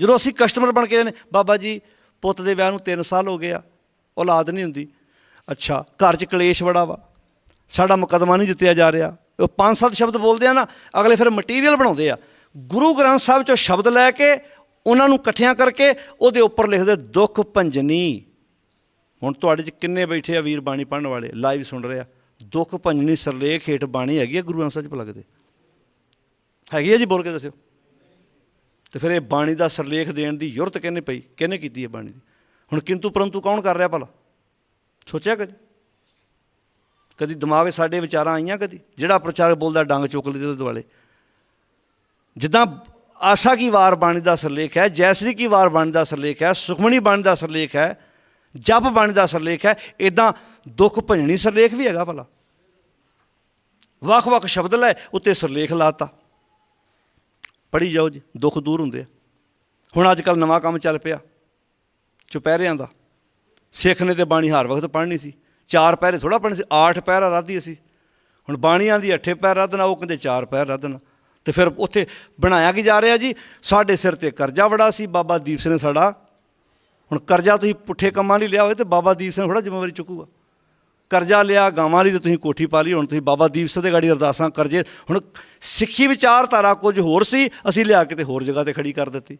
ਜਦੋਂ ਅਸੀਂ ਕਸਟਮਰ ਬਣ ਕੇ ਨੇ ਬਾਬਾ ਜੀ, ਪੁੱਤ ਦੇ ਵਿਆਹ ਨੂੰ 3 ਸਾਲ ਹੋ ਗਏ ਆ, ਔਲਾਦ ਨਹੀਂ ਹੁੰਦੀ। ਅੱਛਾ, ਘਰ 'ਚ ਕਲੇਸ਼ ਬੜਾ ਵਾ। ਸਾਡਾ ਮੁਕਦਮਾ ਨਹੀਂ ਜਿੱਤਿਆ ਜਾ ਰਿਹਾ। ਉਹ ਪੰਜ ਸੱਤ ਸ਼ਬਦ ਬੋਲਦੇ ਆ ਨਾ, ਅਗਲੇ ਫਿਰ ਮਟੀਰੀਅਲ ਬਣਾਉਂਦੇ ਆ। ਗੁਰੂ ਗ੍ਰੰਥ ਸਾਹਿਬ ਚੋਂ ਸ਼ਬਦ ਲੈ ਕੇ, ਉਹਨਾਂ ਨੂੰ ਇਕੱਠਿਆਂ ਕਰਕੇ, ਉਹਦੇ ਉੱਪਰ ਲਿਖਦੇ, ਦੁੱਖ ਭੰਜਨੀ। ਹੁਣ ਤੁਹਾਡੇ 'ਚ ਕਿੰਨੇ ਬੈਠੇ ਆ ਵੀਰ ਬਾਣੀ ਪੜਨ ਵਾਲੇ ਲਾਈਵ ਸੁਣ ਰਹੇ ਆ। ਦੁੱਖ ਭੰਜਨੀ, ਸਰਲੇਖ ਹੇਠ ਬਾਣੀ ਹੈਗੀ ਆ, ਗੁਰੂ ਗ੍ਰੰਥ ਸਾਹਿਬ 'ਚ ਲੱਗਦੇ ਕਿਤੇ ਹੈਗੀ ਆ ਜੀ, ਬੋਲ ਕੇ ਦੱਸਿਓ। ਤੇ ਫਿਰ ਇਹ ਬਾਣੀ ਦਾ ਸਰਲੇਖ ਦੇਣ ਦੀ ਯੁਰਤ ਕਿਹਨੇ ਪਈ? ਕਿਹਨੇ ਕੀਤੀ ਹੈ ਬਾਣੀ ਦੀ? ਹੁਣ ਕਿੰਤੂ ਪਰੰਤੂ ਕੌਣ ਕਰ ਰਿਹਾ ਭਲਾ? ਸੋਚਿਆ ਕਦੇ? ਕਦੀ ਦਿਮਾਗ ਸਾਡੇ ਵਿਚਾਰਾਂ ਆਈਆਂ ਕਦੀ? ਜਿਹੜਾ ਪ੍ਰਚਾਰਕ ਬੋਲਦਾ ਡੰਗ ਚੁੱਕ ਲਈ ਉਹਦੇ ਦੁਆਲੇ। ਜਿੱਦਾਂ ਆਸਾ ਕੀ ਵਾਰ ਬਾਣੀ ਦਾ ਸਰਲੇਖ ਹੈ, ਜੈਸਰੀ ਕੀ ਵਾਰ ਬਾਣੀ ਦਾ ਸਰਲੇਖ ਹੈ, ਸੁਖਮਣੀ ਬਾਣੀ ਦਾ ਸਰਲੇਖ ਹੈ, ਜਪ ਬਾਣੀ ਦਾ ਸਰਲੇਖ ਹੈ ਇਦਾਂ ਦੁੱਖ ਭੰਜਣੀ ਸਰਲੇਖ ਵੀ ਹੈਗਾ ਭਲਾ। ਵੱਖ-ਵੱਖ ਸ਼ਬਦ ਲੈ, ਉੱਤੇ ਸਰਲੇਖ ਲਾਤਾ। ਪੜੀ ਜਾਓ ਜੀ, ਦੁੱਖ ਦੂਰ ਹੁੰਦੇ ਆ। ਹੁਣ ਅੱਜ ਕੱਲ ਨਵਾਂ ਕੰਮ ਚੱਲ ਪਿਆ, ਚੁਪਹਿਰਿਆਂ ਦਾ। ਸਿੱਖ ਨੇ ਤੇ ਬਾਣੀ ਹਰ ਵਕਤ ਪੜ੍ਹਨੀ ਸੀ। ਚਾਰ ਪਹਿਰੇ ਥੋੜਾ ਪੜ੍ਹਨੀ ਸੀ, ਆਠ ਪਹਿਰਾ ਰਾਧੀ ਅਸੀਂ ਹੁਣ ਬਾਣੀਆਂ ਦੀ ਅੱਠੇ ਪੈਰ ਰੱਦਣਾ, ਉਹ ਕਹਿੰਦੇ ਚਾਰ ਪੈਰ ਰੱਧਣਾ ਤੇ ਫਿਰ ਉੱਥੇ ਬਣਾਇਆ ਕੀ ਜਾ ਰਿਹਾ ਜੀ? ਸਾਡੇ ਸਿਰ ਤੇ ਕਰਜ਼ਾ ਵੜਾ ਸੀ, ਬਾਬਾ ਦੀਪ ਸਿੰਘ ਨੇ ਸਾਡਾ। ਹੁਣ ਕਰਜ਼ਾ ਤੁਸੀਂ ਪੁੱਠੇ ਕੰਮਾਂ ਲਈ ਲਿਆ ਹੋਵੇ ਤੇ ਬਾਬਾ ਦੀਪ ਸਿੰਘ ਥੋੜਾ ਜ਼ਿੰਮੇਵਾਰੀ ਚੁੱਕੂਗਾ। ਕਰਜ਼ਾ ਲਿਆ, ਗਾਵਾਂ ਲਈ ਤੇ ਤੁਸੀਂ ਕੋਠੀ ਪਾ ਲਈ, ਹੁਣ ਤੁਸੀਂ ਬਾਬਾ ਦੀਪ ਸਿੰਘ ਦੇ ਗਾੜੀ ਅਰਦਾਸਾਂ ਕਰਜ਼ੇ। ਹੁਣ ਸਿੱਖੀ ਵਿਚਾਰਧਾਰਾ ਕੁਝ ਹੋਰ ਸੀ, ਅਸੀਂ ਲਿਆ ਕੇ ਤੇ ਹੋਰ ਜਗ੍ਹਾ ਤੇ ਖੜੀ ਕਰ ਦਿੱਤੀ।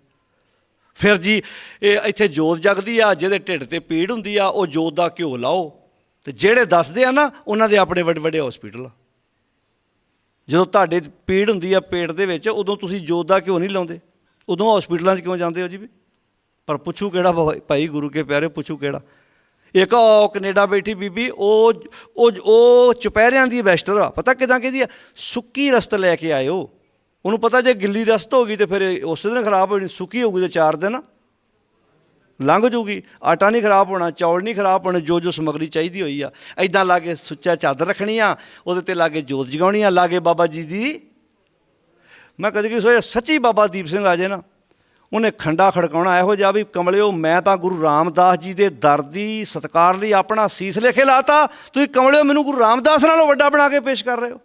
ਫਿਰ ਜੀ, ਇਹ ਇੱਥੇ ਜੋਤ ਜਗਦੀ ਆ, ਜਿਹਦੇ ਢਿੱਡ ਤੇ ਪੀੜ ਹੁੰਦੀ ਆ, ਉਹ ਜੋਤ ਦਾ ਘਿਓ ਲਾਓ। ਤੇ ਜਿਹੜੇ ਦੱਸਦੇ ਆ ਨਾ, ਉਹਨਾਂ ਦੇ ਆਪਣੇ ਵੱਡੇ ਵੱਡੇ ਹਸਪੀਟਲ ਆ। ਜਦੋਂ ਤੁਹਾਡੇ ਪੀੜ ਹੁੰਦੀ ਆ ਪੇਟ ਦੇ ਵਿੱਚ, ਉਦੋਂ ਤੁਸੀਂ ਜੋਤ ਦਾ ਘਿਓ ਨਹੀਂ ਲਾਉਂਦੇ। ਉਦੋਂ ਹਸਪੀਟਲਾਂ 'ਚ ਕਿਉਂ ਜਾਂਦੇ ਹੋ ਜੀ ਵੀ? ਪਰ ਪੁੱਛੂ ਕਿਹੜਾ ਭਾਈ- ਭਾਈ ਗੁਰੂ ਕੇ ਪਿਆਰੇ, ਪੁੱਛੂ ਕਿਹੜਾ? ਇੱਕ ਉਹ ਕੈਨੇਡਾ ਬੈਠੀ ਬੀਬੀ, ਉਹ ਉਹ ਉਹ ਚੁਪਹਿਰਿਆਂ ਦੀ ਵੈਸਟਰ ਆ। ਪਤਾ ਕਿਦਾਂ ਕਹਿੰਦੀ ਆ? ਸੁੱਕੀ ਰਸਤ ਲੈ ਕੇ ਆਇਓ। ਉਹਨੂੰ ਪਤਾ ਜੇ ਗਿੱਲੀ ਰਸਤ ਹੋ ਗਈ ਤੇ ਫਿਰ ਉਸ ਦਿਨ ਖਰਾਬ ਹੋ ਜਾਣੀ ਸੁੱਕੀ ਹੋਊਗੀ ਤੇ ਚਾਰ ਦਿਨ। ਲੰਘ ਜੂਗੀ। ਆਟਾ ਨਹੀਂ ਖਰਾਬ ਹੋਣਾ, ਚੌਲ ਨਹੀਂ ਖਰਾਬ ਹੋਣੇ, ਜੋ ਜੋ ਸਮਗਰੀ ਚਾਹੀਦੀ ਹੋਈ ਆ। ਐਦਾਂ ਕੇ ਸੁੱਚਾ ਚਾਦਰ ਰੱਖਣੀ ਆ ਉਹਦੇ ਤੇ ਲਾ ਕੇ ਜੋਤ ਜਗਾਉਣੀ ਆ ਲਾਗੇ ਬਾਬਾ ਜੀ ਦੀ। ਮੈਂ ਕਦੇ ਕੀ ਸੋਚਿਆ, ਸੱਚੀ ਬਾਬਾ ਦੀਪ ਸਿੰਘ ਆ ਜੇ ਨਾ। ਉਹਨੇ ਖੰਡਾ ਖੜਕਾਉਣਾ ਇਹੋ ਜਿਹਾ ਵੀ ਕਮਲਿਓ, ਮੈਂ ਤਾਂ ਗੁਰੂ ਰਾਮਦਾਸ ਜੀ ਦੇ ਦਰ ਦੀ ਸਤਕਾਰ ਲਈ ਆਪਣਾ ਸੀਸ ਲੇਖੇ ਲਾਤਾ। ਤੁਸੀਂ ਕਮਲਿਓ, ਮੈਨੂੰ ਗੁਰੂ ਰਾਮਦਾਸ ਨਾਲੋਂ ਵੱਡਾ ਬਣਾ ਕੇ ਪੇਸ਼ ਕਰ ਰਹੇ ਹੋ।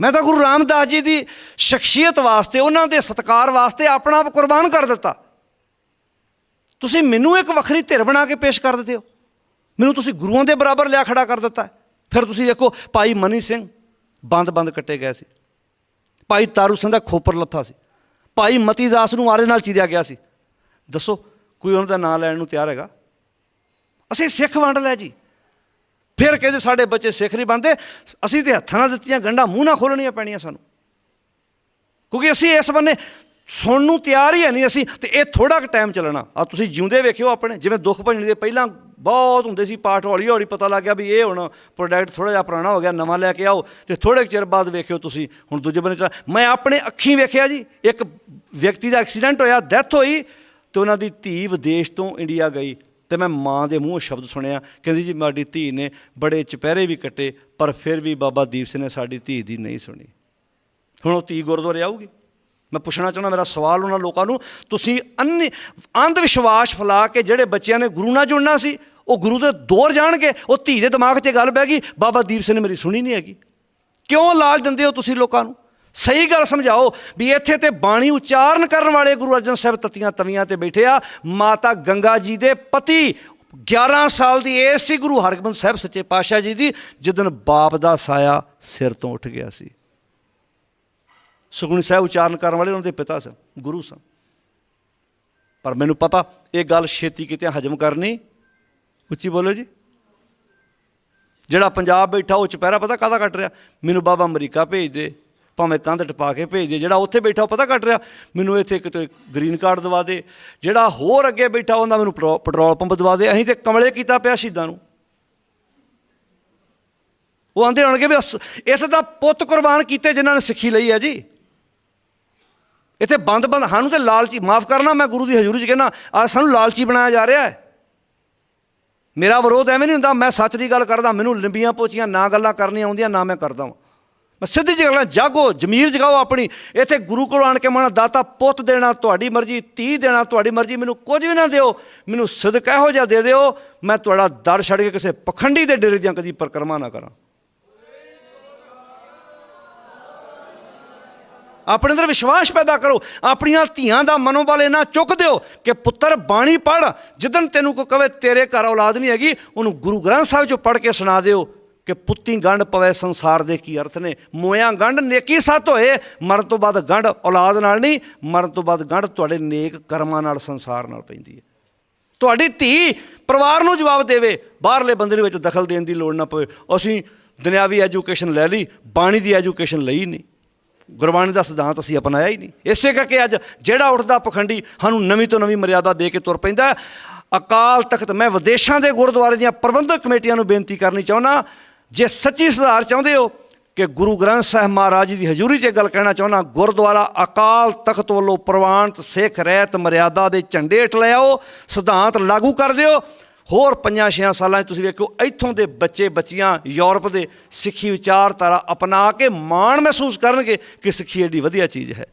ਮੈਂ ਤਾਂ ਗੁਰੂ ਰਾਮਦਾਸ ਜੀ ਦੀ ਸ਼ਖਸੀਅਤ ਵਾਸਤੇ, ਉਹਨਾਂ ਦੇ ਸਤਕਾਰ ਵਾਸਤੇ ਆਪਣਾ ਆਪ ਕੁਰਬਾਨ ਕਰ ਦਿੱਤਾ। ਤੁਸੀਂ ਮੈਨੂੰ ਇੱਕ ਵੱਖਰੀ ਧਿਰ ਬਣਾ ਕੇ ਪੇਸ਼ ਕਰ ਦਿੱਤੇ ਹੋ। ਮੈਨੂੰ ਤੁਸੀਂ ਗੁਰੂਆਂ ਦੇ ਬਰਾਬਰ ਲਿਆ ਖੜਾ ਕਰ ਦਿੱਤਾ। ਫਿਰ ਤੁਸੀਂ ਦੇਖੋ, ਭਾਈ ਮਨੀ ਸਿੰਘ ਬੰਦ ਬੰਦ ਕੱਟੇ ਗਏ ਸੀ। ਭਾਈ ਤਾਰੂ ਸਿੰਘ ਦਾ ਖੋਪਰ ਲੱਥਾ ਸੀ। ਭਾਈ ਮਤੀ ਦਾਸ ਨੂੰ ਆਰੇ ਨਾਲ ਚੀਰਿਆ ਗਿਆ ਸੀ। ਦੱਸੋ, ਕੋਈ ਉਹਨਾਂ ਦਾ ਨਾਂ ਲੈਣ ਨੂੰ ਤਿਆਰ ਹੈਗਾ? ਅਸੀਂ ਸਿੱਖ ਵੰਡ ਲੈ ਜੀ। ਫਿਰ ਕਹਿੰਦੇ ਸਾਡੇ ਬੱਚੇ ਸਿੱਖ ਨਹੀਂ ਬਣਦੇ। ਅਸੀਂ ਤੇ ਹੱਥਾਂ ਨਾਲ ਦਿੱਤੀਆਂ, ਗੰਢਾਂ ਮੂੰਹ ਨਾਲ ਖੋਲਣੀਆਂ ਪੈਣੀਆਂ ਸਾਨੂੰ। ਕਿਉਂਕਿ ਅਸੀਂ ਇਸ ਬੰਨੇ ਸੁਣਨ ਨੂੰ ਤਿਆਰ ਹੀ ਹੈ ਨਹੀਂ ਅਸੀਂ, ਤੇ ਇਹ ਥੋੜਾ ਕੁ ਟਾਈਮ ਚੱਲਣਾ। ਆ ਤੁਸੀਂ ਜਿਉਂਦੇ ਵੇਖਿਓ ਆਪਣੇ, ਜਿਵੇਂ ਦੁੱਖ ਭੰਜਣੀ ਦੇ ਪਹਿਲਾਂ ਬਹੁਤ ਹੁੰਦੇ ਸੀ ਪਾਠ, ਹੌਲੀ ਹੌਲੀ ਪਤਾ ਲੱਗ ਗਿਆ ਵੀ ਇਹ ਹੁਣ ਪ੍ਰੋਡਕਟ ਥੋੜਾ ਜਿਹਾ ਪੁਰਾਣਾ ਹੋ ਗਿਆ, ਨਵਾਂ ਲੈ ਕੇ ਆਓ, ਤੇ ਥੋੜੇ ਕੁ ਚਿਰ ਬਾਅਦ ਵੇਖਿਓ ਤੁਸੀਂ, ਹੁਣ ਦੂਜੇ ਬੰਨੇ ਚੱਲ, ਮੈਂ ਆਪਣੇ ਅੱਖੀਂ ਵੇਖਿਆ ਜੀ, ਇੱਕ ਵਿਅਕਤੀ ਦਾ ਐਕਸੀਡੈਂਟ ਹੋਇਆ ਡੈਥ ਹੋਈ, ਤੇ ਉਹਨਾਂ ਦੀ ਧੀ ਵਿਦੇਸ਼ ਤੋਂ ਇੰਡੀਆ ਗਈ, ਤੇ ਮੈਂ ਮਾਂ ਦੇ ਮੂੰਹੋਂ ਸ਼ਬਦ ਸੁਣਿਆ, ਕਹਿੰਦੀ ਜੀ ਮਾਡੀ ਧੀ ਨੇ ਬੜੇ ਚਪਹਿਰੇ ਵੀ ਕੱਟੇ, ਪਰ ਫਿਰ ਵੀ ਬਾਬਾ ਦੀਪ ਸਿੰਘ ਨੇ ਸਾਡੀ ਧੀ ਦੀ ਨਹੀਂ ਸੁਣੀ। ਹੁਣ ਉਹ ਧੀ ਗੁਰਦੁਆਰੇ ਆਊਗੀ। ਮੈਂ ਪੁੱਛਣਾ ਚਾਹੁੰਦਾ, ਮੇਰਾ ਸਵਾਲ ਉਹਨਾਂ ਲੋਕਾਂ ਨੂੰ, ਤੁਸੀਂ ਅੰਨ ਅੰਧ ਵਿਸ਼ਵਾਸ ਫੈਲਾ ਕੇ ਜਿਹੜੇ ਬੱਚਿਆਂ ਨੇ ਗੁਰੂ ਨਾਲ ਜੁੜਨਾ ਸੀ, ਉਹ ਗੁਰੂ ਦੇ ਦੌਰ ਜਾਣਗੇ? ਉਹ ਧੀ ਦੇ ਦਿਮਾਗ 'ਚ ਗੱਲ ਬਹਿ ਗਈ, ਬਾਬਾ ਦੀਪ ਸਿੰਘ ਨੇ ਮੇਰੀ ਸੁਣੀ ਨਹੀਂ ਹੈਗੀ। ਕਿਉਂ ਲਾਜ ਦਿੰਦੇ ਹੋ ਤੁਸੀਂ ਲੋਕਾਂ ਨੂੰ? ਸਹੀ ਗੱਲ ਸਮਝਾਓ ਵੀ ਇੱਥੇ ਤੇ ਬਾਣੀ ਉਚਾਰਨ ਕਰਨ ਵਾਲੇ ਗੁਰੂ ਅਰਜਨ ਸਾਹਿਬ ਤਤੀਆਂ ਤਵੀਆਂ ਤੇ ਬੈਠੇ ਆ, ਮਾਤਾ ਗੰਗਾ ਜੀ ਦੇ ਪਤੀ 11 ਸਾਲ ਦੀ ਏਜ ਸੀ ਗੁਰੂ ਹਰਗੋਬਿੰਦ ਸਾਹਿਬ ਸੱਚੇ ਪਾਤਸ਼ਾਹ ਜੀ ਦੀ ਜਿੱਦਨ ਬਾਪ ਦਾ ਸਾਇਆ ਸਿਰ ਤੋਂ ਉੱਠ ਗਿਆ ਸੀ। ਸੁਖਮਨੀ ਸਾਹਿਬ ਉਚਾਰਨ ਕਰਨ ਵਾਲੇ ਉਹਨਾਂ ਦੇ ਪਿਤਾ ਸਨ, ਗੁਰੂ ਸਨ। ਪਰ ਮੈਨੂੰ ਪਤਾ, ਇਹ ਗੱਲ ਛੇਤੀ ਕਿਤੇ ਹਜਮ ਕਰਨੀ ਉੱਚੀ ਬੋਲੋ ਜੀ। ਜਿਹੜਾ ਪੰਜਾਬ ਬੈਠਾ, ਉਹ ਚੁਪਹਿਰਾ ਪਤਾ ਕਾਹਦਾ ਕੱਟ ਰਿਹਾ? ਮੈਨੂੰ ਬਾਬਾ ਅਮਰੀਕਾ ਭੇਜ ਦੇ, ਭਾਵੇਂ ਕੰਧ ਟਪਾ ਕੇ ਭੇਜ ਦੇ, ਜਿਹੜਾ ਉੱਥੇ ਬੈਠਾ, ਉਹ ਪਤਾ ਕੱਟ ਰਿਹਾ? ਮੈਨੂੰ ਇੱਥੇ ਕਿਤੇ ਗ੍ਰੀਨ ਕਾਰਡ ਦਵਾ ਦੇ। ਜਿਹੜਾ ਹੋਰ ਅੱਗੇ ਬੈਠਾ, ਉਹਦਾ ਮੈਨੂੰ ਪੈਟਰੋ- ਪੈਟਰੋਲ ਪੰਪ ਦਵਾ ਦੇ। ਅਸੀਂ ਤੇ ਕਮਲੇ ਕੀਤਾ ਪਿਆ ਸ਼ਹੀਦਾਂ ਨੂੰ। ਉਹ ਆਂਦੇ ਹੋਣਗੇ ਵੀ ਅਸ- ਇੱਥੇ ਤਾਂ ਪੁੱਤ ਕੁਰਬਾਨ ਕੀਤੇ ਜਿਨ੍ਹਾਂ ਨੇ ਸਿੱਖੀ ਲਈ ਹੈ ਜੀ। ਇੱਥੇ ਬੰਦ ਬੰਦ, ਸਾਨੂੰ ਤੇ ਲਾਲਚੀ, ਮਾਫ ਕਰਨਾ ਮੈਂ ਗੁਰੂ ਦੀ ਹਜ਼ੂਰੀ 'ਚ ਕਹਿੰਦਾ, ਆ ਸਾਨੂੰ ਲਾਲਚੀ ਬਣਾਇਆ ਜਾ ਰਿਹਾ ਹੈ। ਮੇਰਾ ਵਿਰੋਧ ਐਵੇਂ ਨਹੀਂ ਹੁੰਦਾ, ਮੈਂ ਸੱਚ ਦੀ ਗੱਲ ਕਰਦਾ, ਮੈਨੂੰ ਲੰਬੀਆਂ ਪੋਚੀਆਂ, ਨਾ ਗੱਲਾਂ ਕਰਨੀਆਂ ਆਉਂਦੀਆਂ, ਨਾ ਮੈਂ ਕਰਦਾ ਹਾਂ ਮੈਂ ਸਿੱਧੀ ਜਿਹੀ ਗੱਲਾਂ ਜਾਗੋ, ਜ਼ਮੀਰ ਜਗਾਓ ਆਪਣੀ। ਇੱਥੇ ਗੁਰੂ ਕੋਲ ਆਣ ਕੇ ਮਨਾ ਦਾਤਾ, ਪੁੱਤ ਦੇਣਾ ਤੁਹਾਡੀ ਮਰਜ਼ੀ, ਧੀ ਦੇਣਾ ਤੁਹਾਡੀ ਮਰਜ਼ੀ, ਮੈਨੂੰ ਕੁਝ ਵੀ ਨਾ ਦਿਓ, ਮੈਨੂੰ ਸਦਕਾ ਇਹੋ ਜਿਹਾ ਦੇ ਦਿਓ, ਮੈਂ ਤੁਹਾਡਾ ਦਰ ਛੱਡ ਕੇ ਕਿਸੇ ਪਖੰਡੀ ਦੇ ਡੇਰੇ ਦੀਆਂ ਕਦੀ ਪਰਕਰਮਾ ਨਾ ਕਰਾਂ। ਆਪਣੇ ਅੰਦਰ ਵਿਸ਼ਵਾਸ ਪੈਦਾ ਕਰੋ। ਆਪਣੀਆਂ ਧੀਆਂ ਦਾ ਮਨੋਬਲ ਇਹਨਾਂ ਚੁੱਕ ਦਿਓ ਕਿ ਪੁੱਤਰ ਬਾਣੀ ਪੜ ਜਿੱਦਨ ਤੈਨੂੰ ਕੋਈ ਕਵੇ ਤੇਰੇ ਘਰ ਔਲਾਦ ਨਹੀਂ ਹੈਗੀ, ਉਹਨੂੰ ਗੁਰੂ ਗ੍ਰੰਥ ਸਾਹਿਬ ਚੋਂ ਪੜ ਕੇ ਸੁਣਾ ਦਿਓ ਕਿ ਪੁੱਤੀ ਗੰਢ ਪਵੇ ਸੰਸਾਰ ਦੇ ਕੀ ਅਰਥ ਨੇ। ਮੋਇਆ ਗੰਢ ਨੇਕੀ ਸੱਤ ਹੋਏ, ਮਰਨ ਤੋਂ ਬਾਅਦ ਗੰਢ ਔਲਾਦ ਨਾਲ ਨਹੀਂ, ਮਰਨ ਤੋਂ ਬਾਅਦ ਗੰਢ ਤੁਹਾਡੇ ਨੇਕ ਕਰਮਾਂ ਨਾਲ, ਸੰਸਾਰ ਨਾਲ ਪੈਂਦੀ ਹੈ। ਤੁਹਾਡੀ ਧੀ ਪਰਿਵਾਰ ਨੂੰ ਜਵਾਬ ਦੇਵੇ, ਬਾਹਰਲੇ ਬੰਦੇ ਦੇ ਵਿੱਚ ਦਖਲ ਦੇਣ ਦੀ ਲੋੜ ਨਾ ਪਵੇ। ਅਸੀਂ ਦੁਨਿਆਵੀ ਐਜੂਕੇਸ਼ਨ ਲੈ ਲਈ, ਬਾਣੀ ਦੀ ਐਜੂਕੇਸ਼ਨ ਲਈ ਨਹੀਂ। ਗੁਰਬਾਣੀ ਦਾ ਸਿਧਾਂਤ ਅਸੀਂ ਅਪਣਾਇਆ ਹੀ ਨਹੀਂ। ਇਸੇ ਕਰਕੇ ਅੱਜ ਜਿਹੜਾ ਉੱਠਦਾ ਪਖੰਡੀ ਸਾਨੂੰ ਨਵੀਂ ਤੋਂ ਨਵੀਂ ਮਰਿਆਦਾ ਦੇ ਕੇ ਤੁਰ ਪੈਂਦਾ ਅਕਾਲ ਤਖਤ, ਮੈਂ ਵਿਦੇਸ਼ਾਂ ਦੇ ਗੁਰਦੁਆਰੇ ਦੀਆਂ ਪ੍ਰਬੰਧਕ ਕਮੇਟੀਆਂ ਨੂੰ ਬੇਨਤੀ ਕਰਨੀ ਚਾਹੁੰਦਾ ਜੇ ਸੱਚੀ ਸੁਧਾਰ ਚਾਹੁੰਦੇ ਹੋ ਕਿ ਗੁਰੂ ਗ੍ਰੰਥ ਸਾਹਿਬ ਮਹਾਰਾਜ ਜੀ ਦੀ ਹਜ਼ੂਰੀ 'ਚ ਇਹ ਗੱਲ ਕਹਿਣਾ ਚਾਹੁੰਦਾ ਗੁਰਦੁਆਰਾ ਅਕਾਲ ਤਖਤ ਵੱਲੋਂ ਪ੍ਰਵਾਨਿਤ ਸਿੱਖ ਰਹਿਤ ਮਰਿਆਦਾ ਦੇ ਝੰਡੇ ਹੇਠ ਲੈ ਆਓ। ਸਿਧਾਂਤ ਲਾਗੂ ਕਰ ਦਿਓ। ਹੋਰ ਪੰਜਾਂ ਛੇਆਂ ਸਾਲਾਂ 'ਚ ਤੁਸੀਂ ਵੇਖੋ, ਇੱਥੋਂ ਦੇ ਬੱਚੇ, ਬੱਚੀਆਂ ਯੂਰਪ ਦੇ ਸਿੱਖੀ ਵਿਚਾਰਧਾਰਾ ਅਪਣਾ ਕੇ ਮਾਣ ਮਹਿਸੂਸ ਕਰਨਗੇ ਕਿ ਸਿੱਖੀ ਏਡੀ ਵਧੀਆ ਚੀਜ਼ ਹੈ।